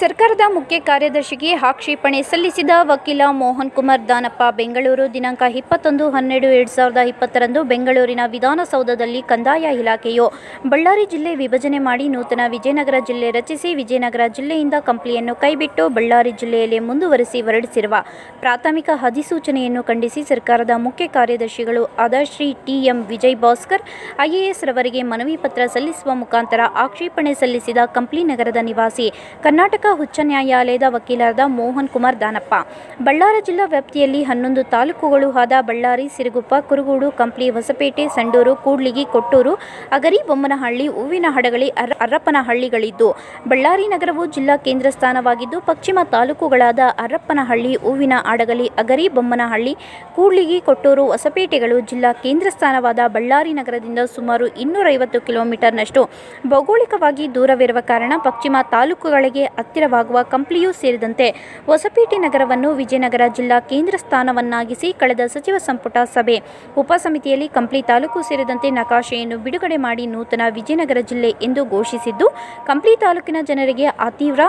ಮುಖ್ಯ ಕಾರ್ಯದರ್ಶಿಗೆ ಆಕ್ಷೇಪಣೆ ಸಲ್ಲಿಸಿದ ವಕೀಲ ಮೋಹನ್ ಕುಮಾರ್ ದಾನಪ್ಪ ಬೆಂಗಳೂರು ದಿನಾಂಕ ಇಪ್ಪತ್ತೊಂದು ಹನ್ನೆರಡು ಎರಡು ಸಾವಿರದ ಇಪ್ಪತ್ತರಂದು ಬೆಂಗಳೂರಿನ ವಿಧಾನಸೌಧದಲ್ಲಿ ಕಂದಾಯ ಇಲಾಖೆಯು ಬಳ್ಳಾರಿ ಜಿಲ್ಲೆ ವಿಭಜನೆ ಮಾಡಿ ನೂತನ ವಿಜಯನಗರ ಜಿಲ್ಲೆ ರಚಿಸಿ ವಿಜಯನಗರ ಜಿಲ್ಲೆಯಿಂದ ಕಂಪ್ಲಿಯನ್ನು ಕೈಬಿಟ್ಟು ಬಳ್ಳಾರಿ ಜಿಲ್ಲೆಯಲ್ಲಿ ಮುಂದುವರೆಸಿ ಹೊರಡಿಸಿರುವ ಪ್ರಾಥಮಿಕ ಅಧಿಸೂಚನೆಯನ್ನು ಖಂಡಿಸಿ ಸರ್ಕಾರದ ಮುಖ್ಯ ಕಾರ್ಯದರ್ಶಿಗಳು ಆದ Shri T M Vijay Bhaskar, IAS ರವರಿಗೆ ಮನವಿ ಪತ್ರ ಸಲ್ಲಿಸುವ ಮುಖಾಂತರ ಆಕ್ಷೇಪಣೆ ಸಲ್ಲಿಸಿದ ಕಂಪ್ಲಿ ನಗರದ ನಿವಾಸಿ ಕರ್ನಾಟಕ ಉಚ್ಚ ನ್ಯಾಯಾಲಯದ ವಕೀಲರಾದ ಮೋಹನ್ ಕುಮಾರ್ ದಾನಪ್ಪ. ಬಳ್ಳಾರಿ ಜಿಲ್ಲಾ ವ್ಯಾಪ್ತಿಯಲ್ಲಿ ಹನ್ನೊಂದು ತಾಲೂಕುಗಳು ಆದ ಬಳ್ಳಾರಿ, ಸಿರುಗುಪ್ಪ, ಕುರುಗೋಡು, ಕಂಪ್ಲಿ, ಹೊಸಪೇಟೆ, ಸಂಡೂರು, ಕೂಡ್ಲಿಗಿ, ಕೊಟ್ಟೂರು, ಅಗರಿ, ಬೊಮ್ಮನಹಳ್ಳಿ, ಹೂವಿನ ಹಡಗಳಿ, ಅರ, ಅರಪ್ಪನಹಳ್ಳಿಗಳಿದ್ದು. ಬಳ್ಳಾರಿ ನಗರವು ಜಿಲ್ಲಾ ಕೇಂದ್ರ ಸ್ಥಾನವಾಗಿದ್ದು, ಪಶ್ಚಿಮ ತಾಲೂಕುಗಳಾದ ಅರ್ರಪ್ಪನಹಳ್ಳಿ ಹೂವಿನ ಹಡಗಲಿ ಅಗರಿ, ಬೊಮ್ಮನಹಳ್ಳಿ, ಕೂಡ್ಲಿಗಿ, ಕೊಟ್ಟೂರು, ಹೊಸಪೇಟೆಗಳು ಜಿಲ್ಲಾ ಕೇಂದ್ರ ಸ್ಥಾನವಾದ ಬಳ್ಳಾರಿ ನಗರದಿಂದ ಸುಮಾರು ಇನ್ನೂರೈವತ್ತು ಕಿಲೋಮೀಟರ್ನಷ್ಟು ಭೌಗೋಳಿಕವಾಗಿ ದೂರವಿರುವ ಕಾರಣ ಪಶ್ಚಿಮ ತಾಲೂಕುಗಳಿಗೆ ಹತ್ತಿರವಾಗುವ ಕಂಪ್ಲಿಯೂ ಸೇರಿದಂತೆ ಹೊಸಪೇಟೆ ನಗರವನ್ನು ವಿಜಯನಗರ ಜಿಲ್ಲಾ ಕೇಂದ್ರ ಸ್ಥಾನವನ್ನಾಗಿಸಿ ಕಳೆದ ಸಚಿವ ಸಂಪುಟ ಸಭೆ. ಉಪಸಮಿತಿಯಲ್ಲಿ ಕಂಪ್ಲಿ ತಾಲೂಕು ಸೇರಿದಂತೆ ನಕಾಶೆಯನ್ನು ಬಿಡುಗಡೆ ಮಾಡಿ ನೂತನ ವಿಜಯನಗರ ಜಿಲ್ಲೆ ಎಂದು ಘೋಷಿಸಿದ್ದು, ಕಂಪ್ಲಿ ತಾಲೂಕಿನ ಜನರಿಗೆ ಅತೀವ್ರ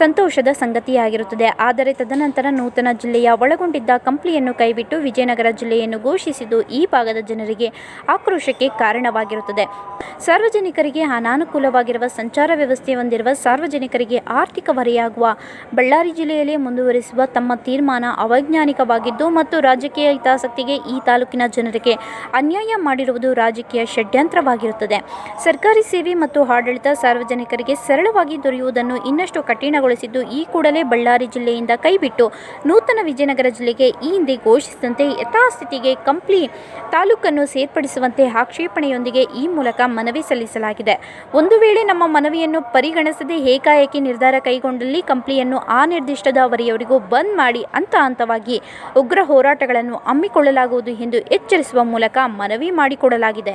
ಸಂತೋಷದ ಸಂಗತಿಯಾಗಿರುತ್ತದೆ. ಆದರೆ ತದನಂತರ ನೂತನ ಜಿಲ್ಲೆಯ ಒಳಗೊಂಡಿದ್ದ ಕಂಪ್ಲಿಯನ್ನು ಕೈಬಿಟ್ಟು ವಿಜಯನಗರ ಜಿಲ್ಲೆಯನ್ನು ಘೋಷಿಸಿದ್ದು ಈ ಭಾಗದ ಜನರಿಗೆ ಆಕ್ರೋಶಕ್ಕೆ ಕಾರಣವಾಗಿರುತ್ತದೆ. ಸಾರ್ವಜನಿಕರಿಗೆ ಅನಾನುಕೂಲವಾಗಿರುವ ಸಂಚಾರ ವ್ಯವಸ್ಥೆ ಹೊಂದಿರುವ ಸಾರ್ವಜನಿಕರಿಗೆ ಆರ್ಥಿಕ ಹೊರೆಯಾಗುವ ಬಳ್ಳಾರಿ ಜಿಲ್ಲೆಯಲ್ಲಿ ಮುಂದುವರಿಸುವ ತಮ್ಮ ತೀರ್ಮಾನ ಅವೈಜ್ಞಾನಿಕವಾಗಿದ್ದು ಮತ್ತು ರಾಜಕೀಯ ಹಿತಾಸಕ್ತಿಗೆ ಈ ತಾಲೂಕಿನ ಜನರಿಗೆ ಅನ್ಯಾಯ ಮಾಡಿರುವುದು ರಾಜಕೀಯ ಷಡ್ಯಂತ್ರವಾಗಿರುತ್ತದೆ. ಸರ್ಕಾರಿ ಸೇವೆ ಮತ್ತು ಆಡಳಿತ ಸಾರ್ವಜನಿಕರಿಗೆ ಸರಳವಾಗಿ ದೊರೆಯುವುದನ್ನು ಇನ್ನಷ್ಟು ಕಠಿಣಗೊಳಿಸಿದ್ದು ಈ ಕೂಡಲೇ ಬಳ್ಳಾರಿ ಜಿಲ್ಲೆಯಿಂದ ಕೈಬಿಟ್ಟು ನೂತನ ವಿಜಯನಗರ ಜಿಲ್ಲೆಗೆ ಈ ಹಿಂದೆ ಘೋಷಿಸಿದಂತೆ ಯಥಾಸ್ಥಿತಿಗೆ ಕಂಪ್ಲಿ ತಾಲೂಕನ್ನು ಸೇರ್ಪಡಿಸುವಂತೆ ಆಕ್ಷೇಪಣೆಯೊಂದಿಗೆ ಈ ಮೂಲಕ ಮನವಿ ಸಲ್ಲಿಸಲಾಗಿದೆ. ಒಂದು ವೇಳೆ ನಮ್ಮ ಮನವಿಯನ್ನು ಪರಿಗಣಿಸದೆ ಏಕಾಏಕಿ ನಿರ್ಧಾರ ಕೈಗೊಂಡಲ್ಲಿ ಕಂಪ್ಲಿಯನ್ನು ಆ ನಿರ್ದಿಷ್ಟದ ಅವರಿಯವರಿಗೂ ಬಂದ್ ಮಾಡಿ ಹಂತ ಹಂತವಾಗಿ ಉಗ್ರ ಹೋರಾಟಗಳನ್ನು ಹಮ್ಮಿಕೊಳ್ಳಲಾಗುವುದು ಎಂದು ಎಚ್ಚರಿಸುವ ಮೂಲಕ ಮನವಿ ಮಾಡಿಕೊಡಲಾಗಿದೆ.